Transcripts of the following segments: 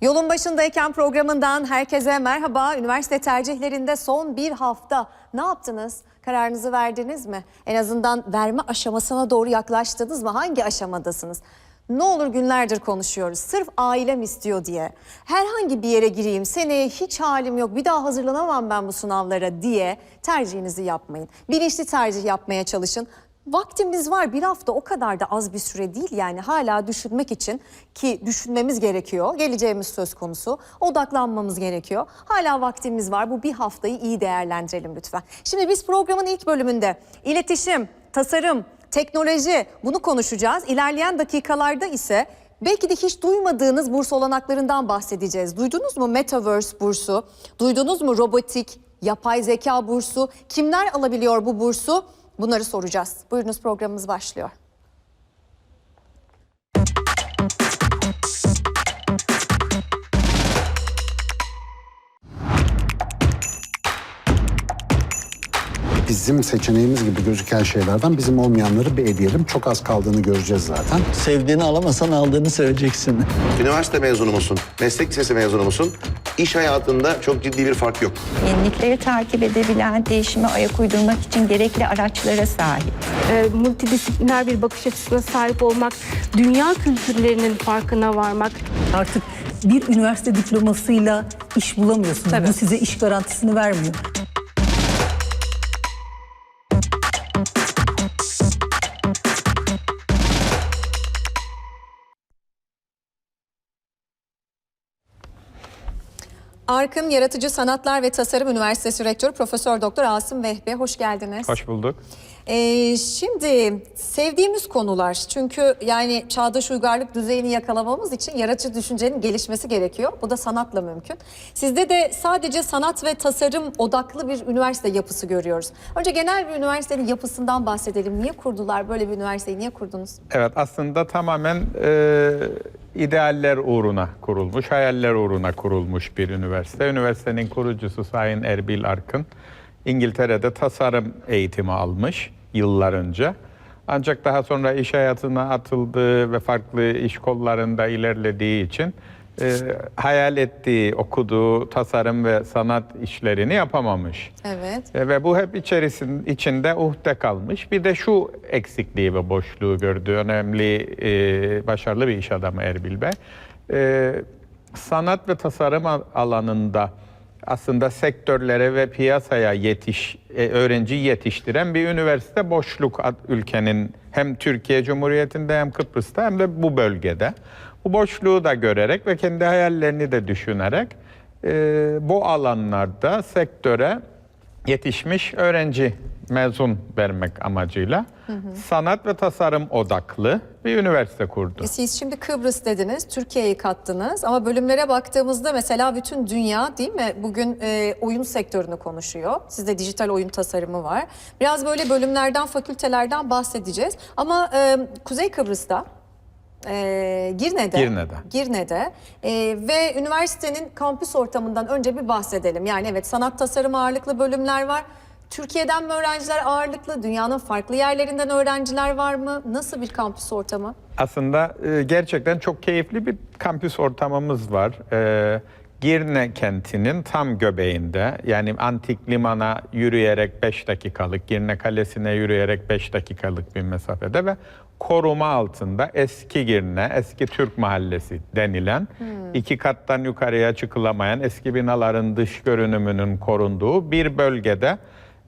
Yolun başındayken programından herkese merhaba. Üniversite tercihlerinde son bir hafta ne yaptınız? Kararınızı verdiniz mi? En azından verme aşamasına doğru yaklaştınız mı? Hangi aşamadasınız? Ne olur günlerdir konuşuyoruz. Sırf ailem istiyor diye. Herhangi bir yere gireyim, seneye hiç halim yok, bir daha hazırlanamam ben bu sınavlara diye tercihinizi yapmayın. Bilinçli tercih yapmaya çalışın. Vaktimiz var bir hafta o kadar da az bir süre değil yani hala düşünmek için ki düşünmemiz gerekiyor. Geleceğimiz söz konusu odaklanmamız gerekiyor. Hala vaktimiz var bu bir haftayı iyi değerlendirelim lütfen. Şimdi biz programın ilk bölümünde iletişim, tasarım, teknoloji bunu konuşacağız. İlerleyen dakikalarda ise belki de hiç duymadığınız burs olanaklarından bahsedeceğiz. Duydunuz mu Metaverse bursu? Duydunuz mu robotik, yapay zeka bursu? Kimler alabiliyor bu bursu? Bunları soracağız. Buyurunuz programımız başlıyor. bizim seçeneğimiz gibi gözüken şeylerden bizim olmayanları bir eleyelim. Çok az kaldığını göreceğiz zaten. Sevdiğini alamasan aldığını söyleyeceksin. Üniversite mezunu musun? Meslek lisesi mezunu musun? İş hayatında çok ciddi bir fark yok. Yenilikleri takip edebilen, değişime ayak uydurmak için gerekli araçlara sahip. e, multidisipliner bir bakış açısına sahip olmak, dünya kültürlerinin farkına varmak, Artık bir üniversite diplomasıyla iş bulamıyorsunuz. Tabii. Bu size iş garantisini vermiyor. Arkın Yaratıcı Sanatlar ve Tasarım Üniversitesi Rektörü Profesör Doktor Asım Vehbi hoş geldiniz. Hoş bulduk. Ee, şimdi sevdiğimiz konular çünkü yani çağdaş uygarlık düzeyini yakalamamız için yaratıcı düşüncenin gelişmesi gerekiyor. Bu da sanatla mümkün. Sizde de sadece sanat ve tasarım odaklı bir üniversite yapısı görüyoruz. Önce genel bir üniversitenin yapısından bahsedelim. Niye kurdular böyle bir üniversiteyi? Niye kurdunuz? Evet aslında tamamen e, idealler uğruna kurulmuş, hayaller uğruna kurulmuş bir üniversite. Üniversitenin kurucusu Sayın Erbil Arkın İngiltere'de tasarım eğitimi almış yıllar önce. Ancak daha sonra iş hayatına atıldığı ve farklı iş kollarında ilerlediği için e, hayal ettiği, okuduğu tasarım ve sanat işlerini yapamamış. Evet. E, Ve bu hep içerisin, içinde uhde kalmış. Bir de şu eksikliği ve boşluğu gördü. Önemli, e, başarılı bir iş adamı Erbil Bey. E, sanat ve tasarım al- alanında aslında sektörlere ve piyasaya yetiş, e, öğrenci yetiştiren bir üniversite boşluk ülkenin hem Türkiye Cumhuriyeti'nde hem Kıbrıs'ta hem de bu bölgede. Bu boşluğu da görerek ve kendi hayallerini de düşünerek e, bu alanlarda sektöre yetişmiş öğrenci mezun vermek amacıyla sanat ve tasarım odaklı bir üniversite kurdu. E, Siz şimdi Kıbrıs dediniz, Türkiye'yi kattınız ama bölümlere baktığımızda mesela bütün dünya değil mi bugün e, oyun sektörünü konuşuyor. Sizde dijital oyun tasarımı var. Biraz böyle bölümlerden, fakültelerden bahsedeceğiz. Ama e, Kuzey Kıbrıs'ta e, Girne'de, Girne'de. Girne'de e, ve üniversitenin kampüs ortamından önce bir bahsedelim. Yani evet sanat tasarım ağırlıklı bölümler var. Türkiye'den mi öğrenciler ağırlıklı? Dünyanın farklı yerlerinden öğrenciler var mı? Nasıl bir kampüs ortamı? Aslında e, gerçekten çok keyifli bir kampüs ortamımız var. E, Girne kentinin tam göbeğinde yani antik limana yürüyerek 5 dakikalık, Girne Kalesi'ne yürüyerek 5 dakikalık bir mesafede ve koruma altında eski Girne, eski Türk Mahallesi denilen iki kattan yukarıya çıkılamayan eski binaların dış görünümünün korunduğu bir bölgede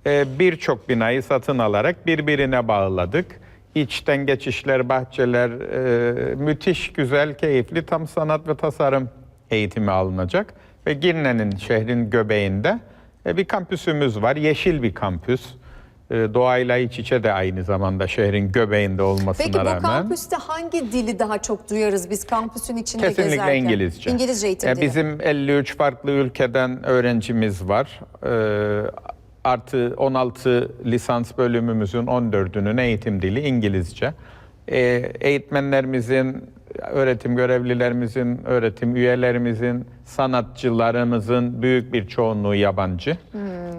e, birçok binayı satın alarak birbirine bağladık. İçten geçişler, bahçeler, e, müthiş güzel, keyifli tam sanat ve tasarım eğitimi alınacak. Ve Girne'nin şehrin göbeğinde e, bir kampüsümüz var. Yeşil bir kampüs. E, doğayla iç içe de aynı zamanda şehrin göbeğinde olmasına Peki bu rağmen. kampüste hangi dili daha çok duyarız biz kampüsün içinde Kesinlikle gezerken? İngilizce. İngilizce eğitim dili. Bizim 53 farklı ülkeden öğrencimiz var. E, artı 16 lisans bölümümüzün 14'ünün eğitim dili İngilizce. Eğitmenlerimizin, öğretim görevlilerimizin, öğretim üyelerimizin, sanatçılarımızın büyük bir çoğunluğu yabancı.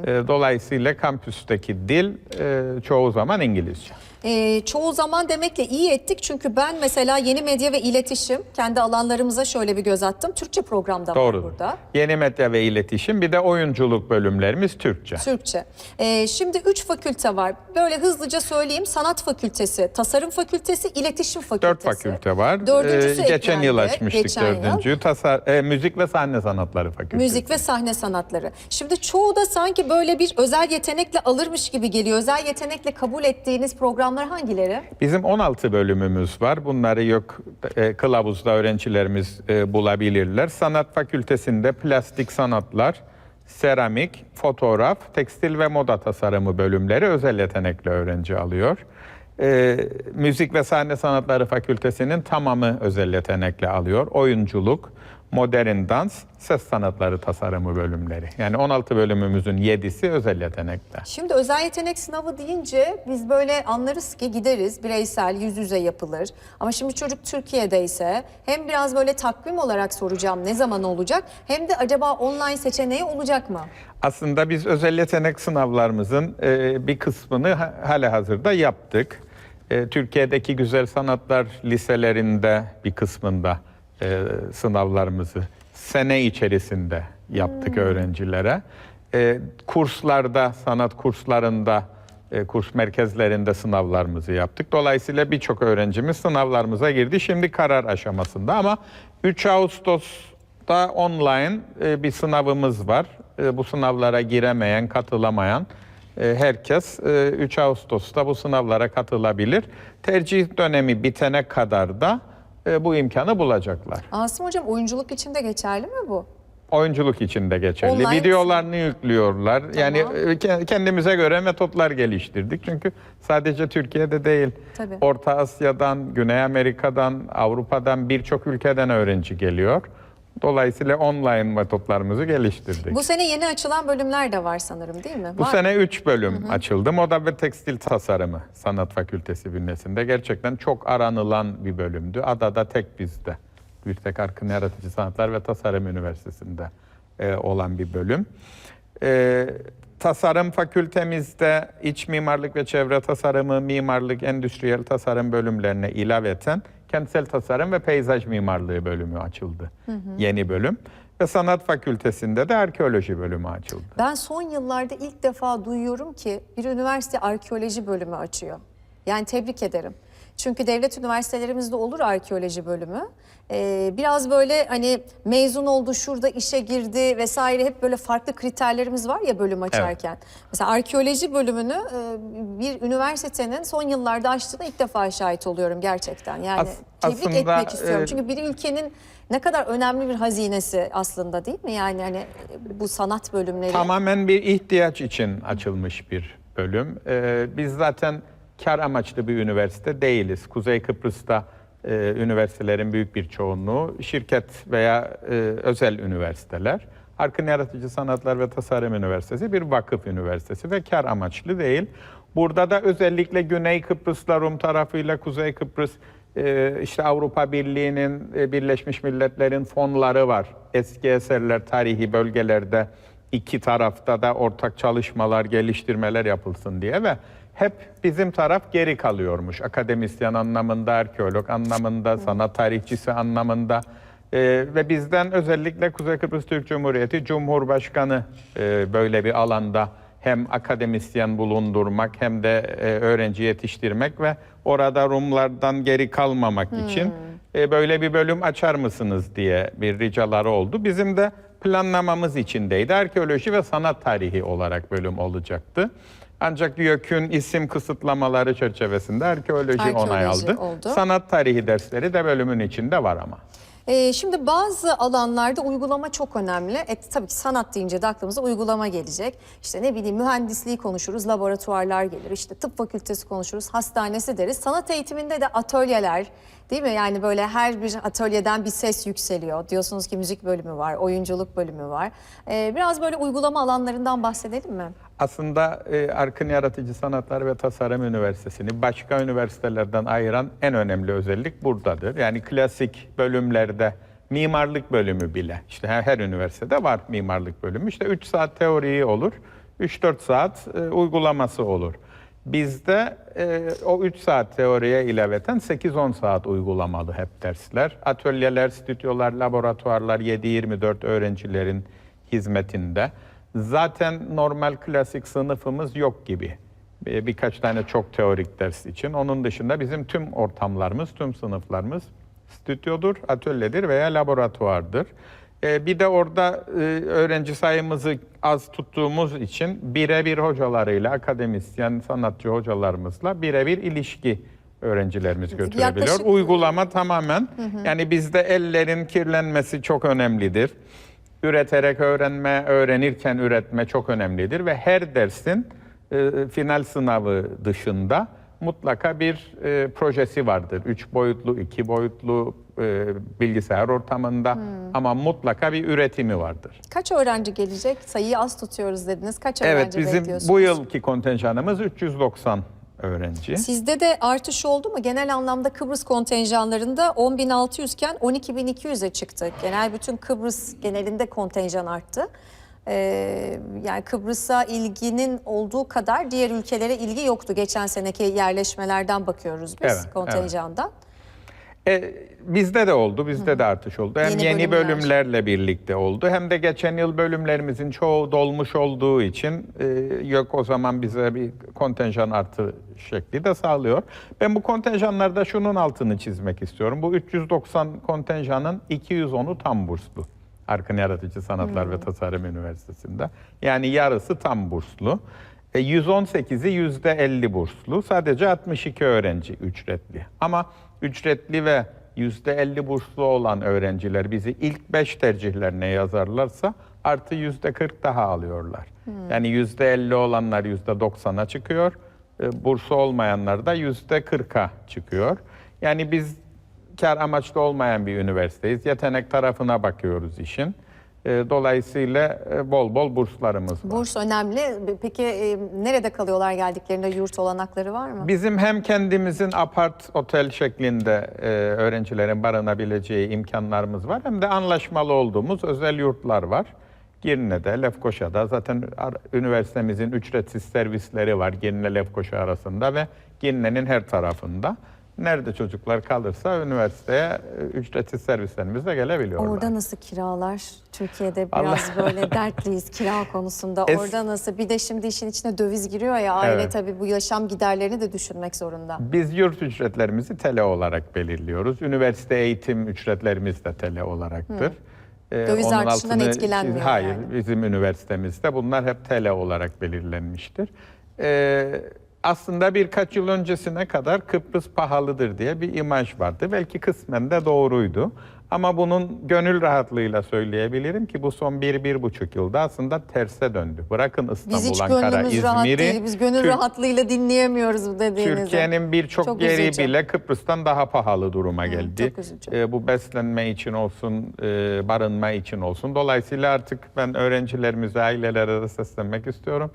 E, dolayısıyla kampüsteki dil e, çoğu zaman İngilizce. Ee, çoğu zaman demekle iyi ettik çünkü ben mesela yeni medya ve iletişim kendi alanlarımıza şöyle bir göz attım. Türkçe programda var Doğru. burada. Yeni medya ve iletişim bir de oyunculuk bölümlerimiz Türkçe. Türkçe. Ee, şimdi üç fakülte var. Böyle hızlıca söyleyeyim. Sanat fakültesi, tasarım fakültesi, iletişim fakültesi. Dört fakülte var. Dördüncüsü Ee, geçen yıl açmıştık Geçen yıl. dördüncüyü. Tasar, e, müzik ve sahne sanatları fakültesi. Müzik ve sahne sanatları. Şimdi çoğu da sanki böyle bir özel yetenekle alırmış gibi geliyor. Özel yetenekle kabul ettiğiniz programlar hangileri? Bizim 16 bölümümüz var. Bunları yok e, kılavuzda öğrencilerimiz e, bulabilirler. Sanat fakültesinde plastik sanatlar, seramik, fotoğraf, tekstil ve moda tasarımı bölümleri özel yetenekli öğrenci alıyor. E, müzik ve sahne sanatları fakültesinin tamamı özel yetenekle alıyor. Oyunculuk, modern dans, ses sanatları tasarımı bölümleri. Yani 16 bölümümüzün 7'si özel yetenekle. Şimdi özel yetenek sınavı deyince biz böyle anlarız ki gideriz bireysel yüz yüze yapılır. Ama şimdi çocuk Türkiye'deyse hem biraz böyle takvim olarak soracağım ne zaman olacak hem de acaba online seçeneği olacak mı? Aslında biz özel yetenek sınavlarımızın e, bir kısmını ha- hala hazırda yaptık. E, Türkiye'deki güzel sanatlar liselerinde bir kısmında e, sınavlarımızı sene içerisinde yaptık öğrencilere. E, kurslarda, sanat kurslarında, e, kurs merkezlerinde sınavlarımızı yaptık. Dolayısıyla birçok öğrencimiz sınavlarımıza girdi. Şimdi karar aşamasında ama 3 Ağustos'ta online e, bir sınavımız var. E, bu sınavlara giremeyen, katılamayan e, herkes e, 3 Ağustos'ta bu sınavlara katılabilir. Tercih dönemi bitene kadar da e, bu imkanı bulacaklar. Asım Hocam oyunculuk için de geçerli mi bu? Oyunculuk için de geçerli. Online Videolarını yüklüyorlar. Yani Tamam. e, ke- kendimize göre metotlar geliştirdik. Çünkü sadece Türkiye'de değil. Tabii. Orta Asya'dan, Güney Amerika'dan, Avrupa'dan birçok ülkeden öğrenci geliyor. Dolayısıyla online metotlarımızı geliştirdik. Bu sene yeni açılan bölümler de var sanırım değil mi? Bu Var. sene 3 bölüm açıldı. Moda ve Tekstil Tasarımı Sanat Fakültesi bünyesinde. Gerçekten çok aranılan bir bölümdü. Adada tek bizde. Bir tek Arkın Yaratıcı Sanatlar ve Tasarım Üniversitesi'nde e, olan bir bölüm. E, tasarım fakültemizde iç mimarlık ve çevre tasarımı, mimarlık, endüstriyel tasarım bölümlerine ilaveten kentsel tasarım ve peyzaj mimarlığı bölümü açıldı. Yeni bölüm. Ve sanat fakültesinde de arkeoloji bölümü açıldı. Ben son yıllarda ilk defa duyuyorum ki bir üniversite arkeoloji bölümü açıyor. Yani tebrik ederim. Çünkü devlet üniversitelerimizde olur arkeoloji bölümü. Ee, biraz böyle hani mezun oldu, şurada işe girdi vesaire hep böyle farklı kriterlerimiz var ya bölüm açarken. Mesela arkeoloji bölümünü e, bir üniversitenin son yıllarda açtığına ilk defa şahit oluyorum gerçekten. Yani As- tebrik aslında, etmek istiyorum. e, Çünkü bir ülkenin ne kadar önemli bir hazinesi aslında değil mi? Yani hani bu sanat bölümleri. Tamamen bir ihtiyaç için açılmış bir bölüm. Ee, biz zaten kar amaçlı bir üniversite değiliz. Kuzey Kıbrıs'ta e, üniversitelerin büyük bir çoğunluğu şirket veya e, özel üniversiteler. Arkın Yaratıcı Sanatlar ve Tasarım Üniversitesi bir vakıf üniversitesi ve kar amaçlı değil. Burada da özellikle Güney Kıbrıs'la Rum tarafıyla Kuzey Kıbrıs e, işte Avrupa Birliği'nin, e, Birleşmiş Milletler'in fonları var. Eski eserler tarihi bölgelerde iki tarafta da ortak çalışmalar, geliştirmeler yapılsın diye ve hep bizim taraf geri kalıyormuş. Akademisyen anlamında, arkeolog anlamında, sanat tarihçisi anlamında. Ee, ve bizden özellikle Kuzey Kıbrıs Türk Cumhuriyeti Cumhurbaşkanı e, böyle bir alanda hem akademisyen bulundurmak hem de e, öğrenci yetiştirmek ve orada Rumlardan geri kalmamak için e, böyle bir bölüm açar mısınız diye bir ricaları oldu. Bizim de planlamamız içindeydi. Arkeoloji ve sanat tarihi olarak bölüm olacaktı. Ancak YÖK'ün isim kısıtlamaları çerçevesinde arkeoloji, Arkeoloji onay aldı. oldu. Sanat tarihi dersleri de bölümün içinde var ama. Ee, şimdi bazı alanlarda uygulama çok önemli. E, tabii ki sanat deyince de aklımıza uygulama gelecek. İşte ne bileyim mühendisliği konuşuruz, laboratuvarlar gelir. İşte tıp fakültesi konuşuruz, hastanesi deriz. Sanat eğitiminde de atölyeler değil mi? Yani böyle her bir atölyeden bir ses yükseliyor. Diyorsunuz ki müzik bölümü var, oyunculuk bölümü var. Ee, biraz böyle uygulama alanlarından bahsedelim mi? Aslında e, Arkın Yaratıcı Sanatlar ve Tasarım Üniversitesi'ni başka üniversitelerden ayıran en önemli özellik buradadır. Yani klasik bölümlerde mimarlık bölümü bile, işte her, üniversitede var mimarlık bölümü. İşte 3 saat teoriyi olur, 3-4 saat e, uygulaması olur. Bizde e, o 3 saat teoriye ilaveten 8-10 saat uygulamalı hep dersler. Atölyeler, stüdyolar, laboratuvarlar 7-24 öğrencilerin hizmetinde. Zaten normal klasik sınıfımız yok gibi. Bir- Birkaç tane çok teorik ders için. Onun dışında bizim tüm ortamlarımız, tüm sınıflarımız stüdyodur, atölyedir veya laboratuvardır. Ee, bir de orada e, öğrenci sayımızı az tuttuğumuz için birebir hocalarıyla, akademisyen, sanatçı hocalarımızla birebir ilişki öğrencilerimiz götürebiliyor. Yaklaşık- Uygulama tamamen yani bizde ellerin kirlenmesi çok önemlidir. Üreterek öğrenme, öğrenirken üretme çok önemlidir ve her dersin e, final sınavı dışında mutlaka bir e, projesi vardır. Üç boyutlu, iki boyutlu e, bilgisayar ortamında ama mutlaka bir üretimi vardır. Kaç öğrenci gelecek? Sayıyı az tutuyoruz dediniz. Kaç Evet öğrenci bizim bekliyorsunuz? bu yılki kontenjanımız 390 öğrenci. Sizde de artış oldu mu? Genel anlamda Kıbrıs kontenjanlarında 10.600 iken 12.200'e çıktı. Genel bütün Kıbrıs genelinde kontenjan arttı. Ee, yani Kıbrıs'a ilginin olduğu kadar diğer ülkelere ilgi yoktu. Geçen seneki yerleşmelerden bakıyoruz biz Evet, kontenjandan. E, bizde de oldu, bizde de artış oldu. Hem Yeni yeni, bölümler. bölümlerle birlikte oldu, hem de geçen yıl bölümlerimizin çoğu dolmuş olduğu için e, yok o zaman bize bir kontenjan artı şekli de sağlıyor. Ben bu kontenjanlarda şunun altını çizmek istiyorum. Bu 390 kontenjanın 210'u tam burslu. Arkın Yaratıcı Sanatlar ve Tasarım Üniversitesi'nde. Yani yarısı tam burslu. E, 118'i %50 burslu. Sadece 62 öğrenci ücretli. Ama ücretli ve %50 burslu olan öğrenciler bizi ilk 5 tercihlerine yazarlarsa artı %40 daha alıyorlar. Yani %50 olanlar %90'a çıkıyor. E, Bursu olmayanlar da %40'a çıkıyor. Yani biz kar amaçlı olmayan bir üniversiteyiz. Yetenek tarafına bakıyoruz işin. E, Dolayısıyla e, bol bol burslarımız var. Burs önemli. Peki e, nerede kalıyorlar geldiklerinde yurt olanakları var mı? Bizim hem kendimizin apart otel şeklinde e, öğrencilerin barınabileceği imkanlarımız var hem de anlaşmalı olduğumuz özel yurtlar var. Girne'de, Lefkoşa'da zaten üniversitemizin ücretsiz servisleri var Girne Lefkoşa arasında ve Girne'nin her tarafında. Nerede çocuklar kalırsa üniversiteye e, ücretsiz servislerimizle gelebiliyorlar. Orada nasıl kiralar? Türkiye'de Allah- biraz böyle dertliyiz kira konusunda. Es- Orada nasıl? Bir de şimdi işin içine döviz giriyor ya aile Evet. tabii bu yaşam giderlerini de düşünmek zorunda. Biz yurt ücretlerimizi TL olarak belirliyoruz. Üniversite eğitim ücretlerimiz de TL olaraktır. Ee, Döviz onun artışından altını- etkilenmiyor Hayır, yani. bizim üniversitemizde bunlar hep TL olarak belirlenmiştir. Ee, aslında birkaç yıl öncesine kadar Kıbrıs pahalıdır diye bir imaj vardı. Belki kısmen de doğruydu. Ama bunun gönül rahatlığıyla söyleyebilirim ki bu son bir, bir buçuk yılda aslında terse döndü. Bırakın İstanbul, Biz hiç Ankara, gönlümüz rahat İzmir'i. Biz gönül Türk- rahatlığıyla dinleyemiyoruz bu dediğinizi. Türkiye'nin birçok Çok yeri üzücü. bile Kıbrıs'tan daha pahalı duruma geldi. çok üzücü. Ee, bu beslenme için olsun, e, barınma için olsun. Dolayısıyla artık ben öğrencilerimize, ailelere de seslenmek istiyorum.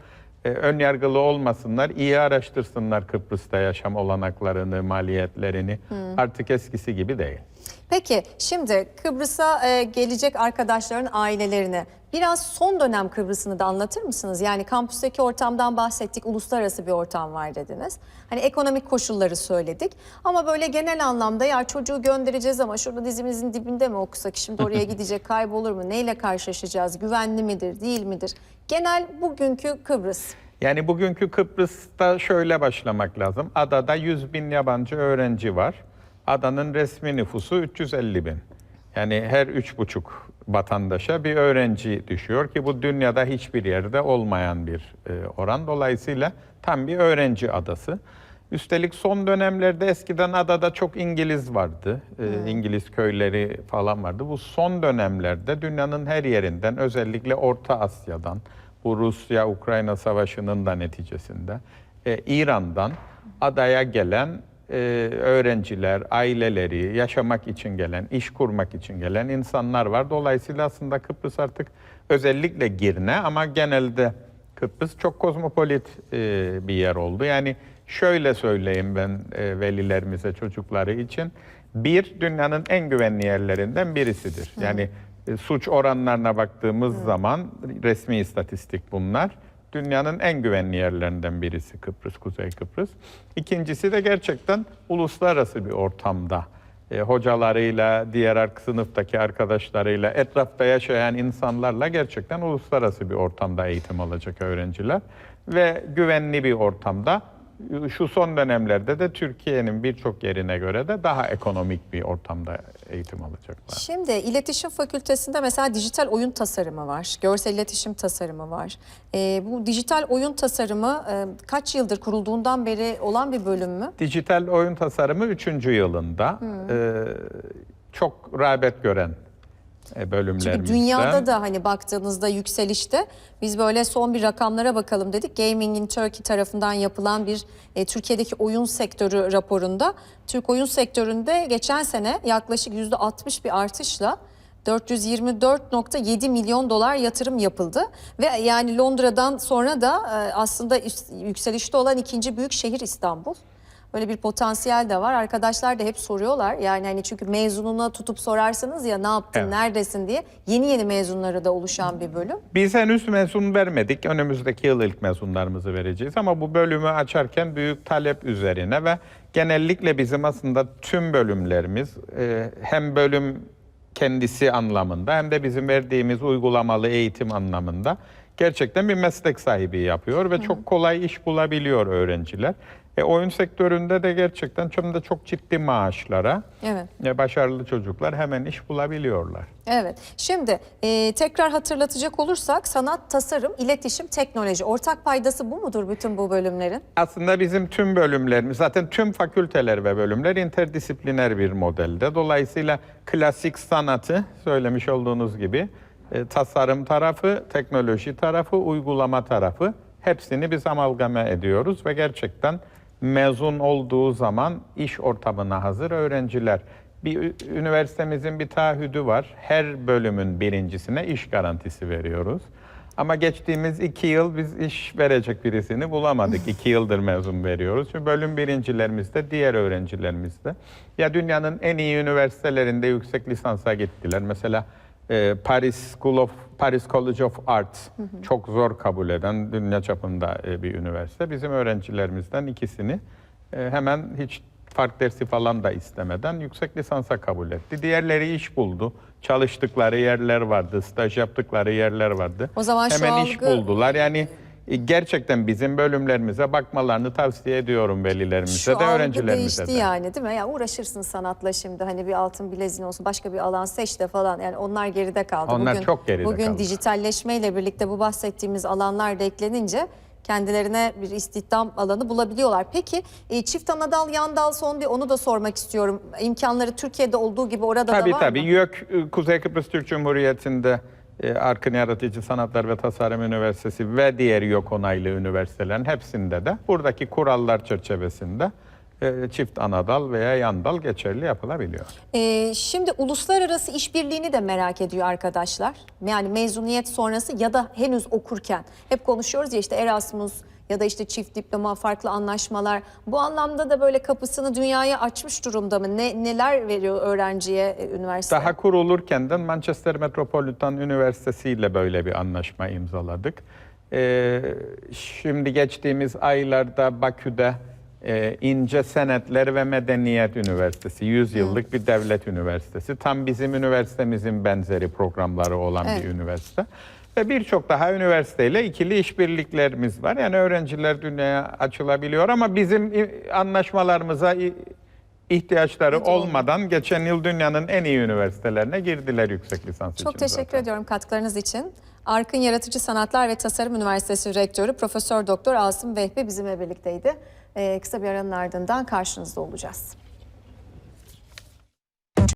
Ee, ön yargılı olmasınlar, iyi araştırsınlar Kıbrıs'ta yaşam olanaklarını, maliyetlerini. Artık eskisi gibi değil. Peki şimdi Kıbrıs'a e, gelecek arkadaşların ailelerine biraz son dönem Kıbrıs'ını da anlatır mısınız? Yani kampüsteki ortamdan bahsettik, uluslararası bir ortam var dediniz. Hani ekonomik koşulları söyledik ama böyle genel anlamda ya çocuğu göndereceğiz ama şurada dizimizin dibinde mi okusak şimdi oraya gidecek kaybolur mu? Neyle karşılaşacağız? Güvenli midir, değil midir? Genel bugünkü Kıbrıs. Yani bugünkü Kıbrıs'ta şöyle başlamak lazım. Adada 100 bin yabancı öğrenci var. Adanın resmi nüfusu 350 bin. Yani her üç buçuk vatandaşa bir öğrenci düşüyor ki bu dünyada hiçbir yerde olmayan bir e, oran. Dolayısıyla tam bir öğrenci adası. Üstelik son dönemlerde eskiden adada çok İngiliz vardı. E, İngiliz köyleri falan vardı. Bu son dönemlerde dünyanın her yerinden özellikle Orta Asya'dan bu Rusya-Ukrayna savaşının da neticesinde e, İran'dan adaya gelen e, öğrenciler, aileleri, yaşamak için gelen, iş kurmak için gelen insanlar var. Dolayısıyla aslında Kıbrıs artık özellikle Girne ama genelde Kıbrıs çok kozmopolit e, bir yer oldu. Yani şöyle söyleyeyim ben e, velilerimize, çocukları için. Bir, dünyanın en güvenli yerlerinden birisidir. Yani e, suç oranlarına baktığımız zaman resmi istatistik bunlar. Dünyanın en güvenli yerlerinden birisi Kıbrıs, Kuzey Kıbrıs. İkincisi de gerçekten uluslararası bir ortamda e, hocalarıyla, diğer sınıftaki arkadaşlarıyla, etrafta yaşayan insanlarla gerçekten uluslararası bir ortamda eğitim alacak öğrenciler. Ve güvenli bir ortamda şu son dönemlerde de Türkiye'nin birçok yerine göre de daha ekonomik bir ortamda eğitim alacaklar. Şimdi iletişim fakültesinde mesela dijital oyun tasarımı var. Görsel iletişim tasarımı var. Ee, bu dijital oyun tasarımı e, kaç yıldır kurulduğundan beri olan bir bölüm mü? Dijital oyun tasarımı 3. yılında e, çok rağbet gören e, bölümlerimizden. Çünkü dünyada da hani baktığınızda yükselişte biz böyle son bir rakamlara bakalım dedik. Gaming in Turkey tarafından yapılan bir e, Türkiye'deki oyun sektörü raporunda Türk oyun sektöründe geçen sene yaklaşık %60 bir artışla 424.7 milyon dolar yatırım yapıldı ve yani Londra'dan sonra da e, aslında yükselişte olan ikinci büyük şehir İstanbul. Böyle bir potansiyel de var. Arkadaşlar da hep soruyorlar. Yani hani çünkü mezununa tutup sorarsınız ya ne yaptın, Evet. neredesin diye. Yeni yeni mezunlara da oluşan bir bölüm. Biz henüz mezun vermedik. Önümüzdeki yıl ilk mezunlarımızı vereceğiz. Ama bu bölümü açarken büyük talep üzerine ve genellikle bizim aslında tüm bölümlerimiz e, hem bölüm kendisi anlamında hem de bizim verdiğimiz uygulamalı eğitim anlamında gerçekten bir meslek sahibi yapıyor ve çok kolay iş bulabiliyor öğrenciler. E, oyun sektöründe de gerçekten çok da çok ciddi maaşlara Evet. e, başarılı çocuklar hemen iş bulabiliyorlar. Evet. Şimdi e, tekrar hatırlatacak olursak sanat, tasarım, iletişim, teknoloji. Ortak paydası bu mudur bütün bu bölümlerin? Aslında bizim tüm bölümlerimiz, zaten tüm fakülteler ve bölümler interdisipliner bir modelde. Dolayısıyla klasik sanatı söylemiş olduğunuz gibi e, tasarım tarafı, teknoloji tarafı, uygulama tarafı hepsini biz amalgame ediyoruz ve gerçekten mezun olduğu zaman iş ortamına hazır öğrenciler. Bir üniversitemizin bir taahhüdü var. Her bölümün birincisine iş garantisi veriyoruz. Ama geçtiğimiz iki yıl biz iş verecek birisini bulamadık. iki yıldır mezun veriyoruz. Çünkü bölüm birincilerimiz de diğer öğrencilerimiz de. Ya dünyanın en iyi üniversitelerinde yüksek lisansa gittiler. Mesela e, Paris School of Paris College of Art çok zor kabul eden dünya çapında e, bir üniversite. Bizim öğrencilerimizden ikisini e, hemen hiç fark dersi falan da istemeden yüksek lisansa kabul etti. Diğerleri iş buldu. Çalıştıkları yerler vardı, staj yaptıkları yerler vardı. O zaman şu Hemen iş algı- buldular. Yani gerçekten bizim bölümlerimize bakmalarını tavsiye ediyorum velilerimize Şu de öğrencilerimize değişti de. yani değil mi? Ya uğraşırsın sanatla şimdi hani bir altın bileziğin olsun başka bir alan seç de falan. Yani onlar geride kaldı. Onlar bugün, çok geride Bugün kaldı. dijitalleşmeyle birlikte bu bahsettiğimiz alanlar da eklenince kendilerine bir istihdam alanı bulabiliyorlar. Peki e, çift anadal yan dal son bir onu da sormak istiyorum. İmkanları Türkiye'de olduğu gibi orada Tabii da var tabii. mı? YÖK e, Kuzey Kıbrıs Türk Cumhuriyeti'nde e, Arkın Yaratıcı Sanatlar ve Tasarım Üniversitesi ve diğer YÖK onaylı üniversitelerin hepsinde de buradaki kurallar çerçevesinde e, çift anadal veya yandal geçerli yapılabiliyor. Ee, şimdi uluslararası işbirliğini de merak ediyor arkadaşlar. Yani mezuniyet sonrası ya da henüz okurken. Hep konuşuyoruz ya işte Erasmus ya da işte çift diploma, farklı anlaşmalar. Bu anlamda da böyle kapısını dünyaya açmış durumda mı? Ne, neler veriyor öğrenciye e, üniversite? Daha kurulurken de Manchester Metropolitan Üniversitesi ile böyle bir anlaşma imzaladık. Ee, şimdi geçtiğimiz aylarda Bakü'de e, İnce Senetler ve Medeniyet Üniversitesi, 100 yıllık bir devlet üniversitesi. Tam bizim üniversitemizin benzeri programları olan Evet. bir üniversite. Ve birçok daha üniversiteyle ikili işbirliklerimiz var. Yani öğrenciler dünyaya açılabiliyor ama bizim i- anlaşmalarımıza ihtiyaçları Hiç olmadı. olmadan geçen yıl dünyanın en iyi üniversitelerine girdiler yüksek lisans için. Çok teşekkür zaten. ediyorum katkılarınız için. Arkın Yaratıcı Sanatlar ve Tasarım Üniversitesi Rektörü Profesör Doktor Asım Vehbi bizimle birlikteydi. Ee, kısa bir aranın ardından karşınızda olacağız.